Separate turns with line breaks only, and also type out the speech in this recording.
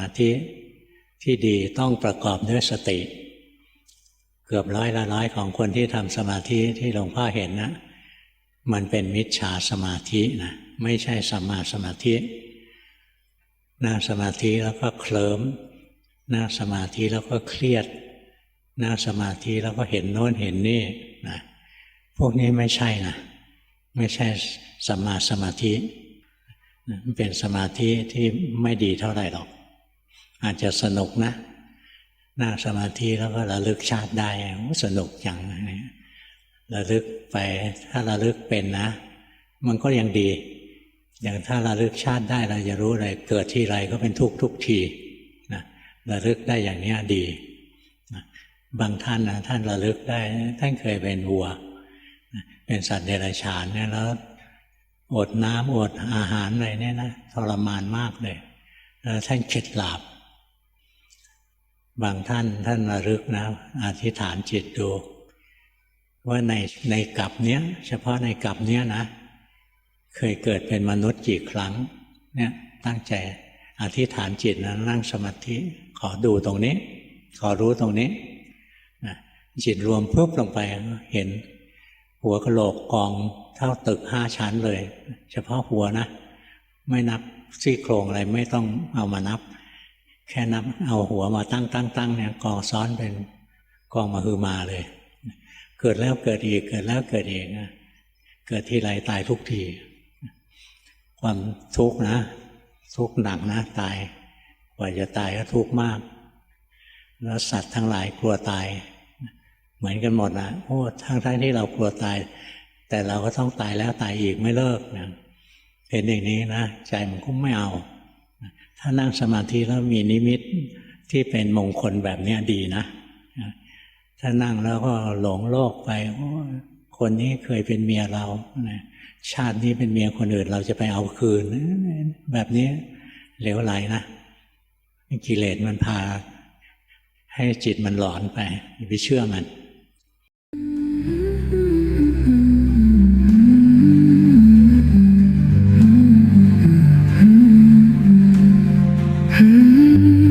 มาธิที่ดีต้องประกอบด้วยสติ เกือบร้อยละร้อยของคนที่ทำสมาธิที่หลวงพ่อเห็นนะ มันเป็นมิจฉาสมาธินะไม่ใช่สัมมาสมาธินั่งสมาธิแล้วก็เคลิ้มนั่งสมาธิแล้วก็เครียดนั่งสมาธิแล้วก็เห็นโน้นเห็นนี่นะพวกนี้ไม่ใช่นะไม่ใช่สัมมาสมาธิ มันเป็นสมาธิที่ไม่ดีเท่าไหร่หรอก อาจจะสนุกนะนั่งสมาธิแล้วก็ระลึกชาติได้โอ้สนุกจังนะระลึกไปถ้าระลึกเป็นนะ มันก็ยังดี อย่างถ้าระลึกชาติได้เราจะรู้เลยเกิดที่ไรก็เป็นทุกทุกทีนะระลึกได้อย่างนี้ดีนะบางท่านนะท่านระลึกได้ ท่านเคยเป็นวัวนะเป็นสัตว์เดรัจฉานเนี่ยแล้วอดน้ำอดอาหารอะไรเนี่ยนะทรมานมากเลยแล้วท่านเข็ดหลาบ บางท่านท่านระลึกนะอธิษฐานจิตดู ว่าในในกลับเนี้ย เฉพาะในกลับเนี้ยนะ เคยเกิดเป็นมนุษย์กี่ครั้ง เนี่ยตั้งใจอธิษฐานจิตนะนั่งสมาธิขอดูตรงนี้ ขอรู้ตรงนี้นะจิตรวมปุ๊บลงไปเห็น หัวกะโหลกกองเท่าตึกห้าชั้นเลย เฉพาะหัวนะ ไม่นับซี่โครงอะไรไม่ต้องเอามานับ แค่นับเอาหัวมาตั้งตั้งตั้งเนี่ยกองซ้อนเป็นกองมาคือมาเลย เกิดแล้วเกิดอีกเกิดแล้วเกิดอีกนะเกิดที่ไรตายทุกที ความทุกข์นะ ทุกข์หนักนะตายกว่าจะตายก็ทุกข์มากแล้วสัตว์ทั้งหลายกลัวตาย เหมือนกันหมดนะโอ้ทั้งทั้งที่เรากลัวตาย แต่เราก็ต้องตายแล้วตายอีกไม่เลิกนะเห็นอย่างนี้นะใจมันก็ไม่เอา ถ้านั่งสมาธิแล้วมีนิมิตที่เป็นมงคลแบบนี้ดีนะ ถ้านั่งแล้วก็หลงโลกไปคนนี้เคยเป็นเมียเรา ชาตินี้เป็นเมียคนอื่นเราจะไปเอาคืน แบบนี้เหลวไหลนะกิเลสมันพา ให้จิตมันหลอนไปไปเชื่อมัน
Mm-hmm.